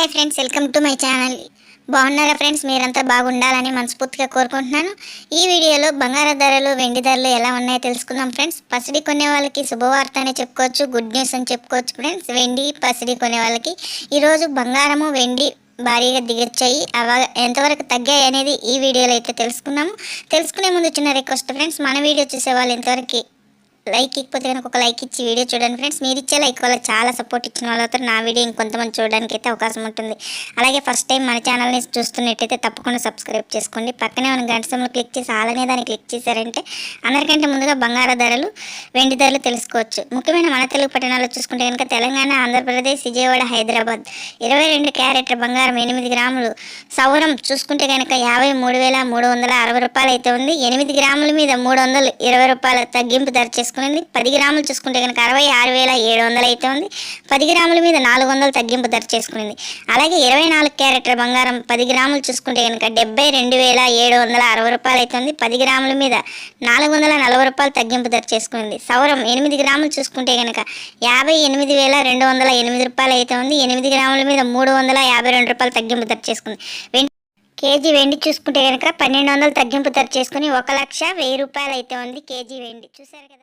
Hi friends welcome to my channel. బాగున్నారా friends? మీరంతా బాగుండాలని మనస్ఫూర్తిగా కోరుకుంటున్నాను. ఈ వీడియోలో బంగారు ధరలు వెండి ధరలు ఎలా ఉన్నాయో తెలుసుకుందాం ఫ్రెండ్స్. పసిడి కొనే వాళ్ళకి శుభవార్త అని చెప్పుకోవచ్చు గుడ్ న్యూస్ అని చెప్పుకోవచ్చు ఫ్రెండ్స్. వెండి పసిడి కొనే వాళ్ళకి ఈరోజు బంగారము వెండి భారీగా దిగొచ్చాయి. అవ ఎంతవరకు తగ్గాయి అనేది ఈ వీడియోలో అయితే తెలుసుకున్నాము తెలుసుకునే ముందు చిన్న రిక్వెస్ట్ ఫ్రెండ్స్ మన వీడియో చూసే వాళ్ళు ఎంతవరకు లైక్ ఇకపోతే కనుక ఒక లైక్ ఇచ్చి వీడియో చూడండి ఫ్రెండ్స్ మీరు ఇచ్చే లైక్ వల్ల చాలా సపోర్ట్ ఇచ్చిన వాళ్ళతో నా వీడియో ఇంకొంతమంది చూడడానికి అయితే అవకాశం ఉంటుంది. అలాగే ఫస్ట్ టైం మన ఛానల్ని చూస్తున్నట్టయితే తప్పకుండా సబ్స్క్రైబ్ చేసుకోండి. పక్కనే ఉన్న గంట క్లిక్ చేసి అలానే దాన్ని క్లిక్ చేశారంటే అందరికంటే ముందుగా బంగారు ధరలు వెండి ధరలు తెలుసుకోవచ్చు. ముఖ్యమైన మన తెలుగు పట్టణాల్లో చూసుకుంటే కనుక తెలంగాణ ఆంధ్రప్రదేశ్ విజయవాడ హైదరాబాద్ ఇరవై రెండు క్యారెట్ల బంగారం ఎనిమిది గ్రాములు సౌరం చూసుకుంటే కనుక యాభై మూడు వేల మూడు వందల అరవై రూపాయలు అయితే ఉంది. ఎనిమిది గ్రాముల మీద మూడు వందలు ఇరవై రూపాయల తగ్గింపు ధర చేసుకునేది. పది గ్రాములు చూసుకుంటే కనుక అరవై ఆరు వేల ఏడు వందలు అయితే ఉంది. పది గ్రాముల మీద నాలుగు వందలు తగ్గింపు ధర చేసుకునేది. అలాగే ఇరవై నాలుగు క్యారెట్ల బంగారం పది గ్రాములు చూసుకుంటే కనుక డెబ్బై రెండు వేల ఏడు వందల అరవై రూపాయలు అయితే ఉంది. పది గ్రాముల మీద నాలుగు వందల నలభై రూపాయలు తగ్గింపు ధర చేసుకుంది సౌరం ఎనిమిది గ్రాములు చూసుకుంటే కనుక యాభై ఎనిమిది వేల రెండు వందల ఎనిమిది రూపాయలు అయితే ఉంది. ఎనిమిది గ్రాముల మీద మూడు వందల యాభై రెండు రూపాయలు తగ్గింపు ధర చేసుకుంది వెండి కేజీ వెండి చూసుకుంటే కనుక పన్నెండు వందలు తగ్గింపు ధర చేసుకుని ఒక లక్ష వెయ్యి రూపాయలు అయితే ఉంది కేజీ వెండి. చూసారు కదా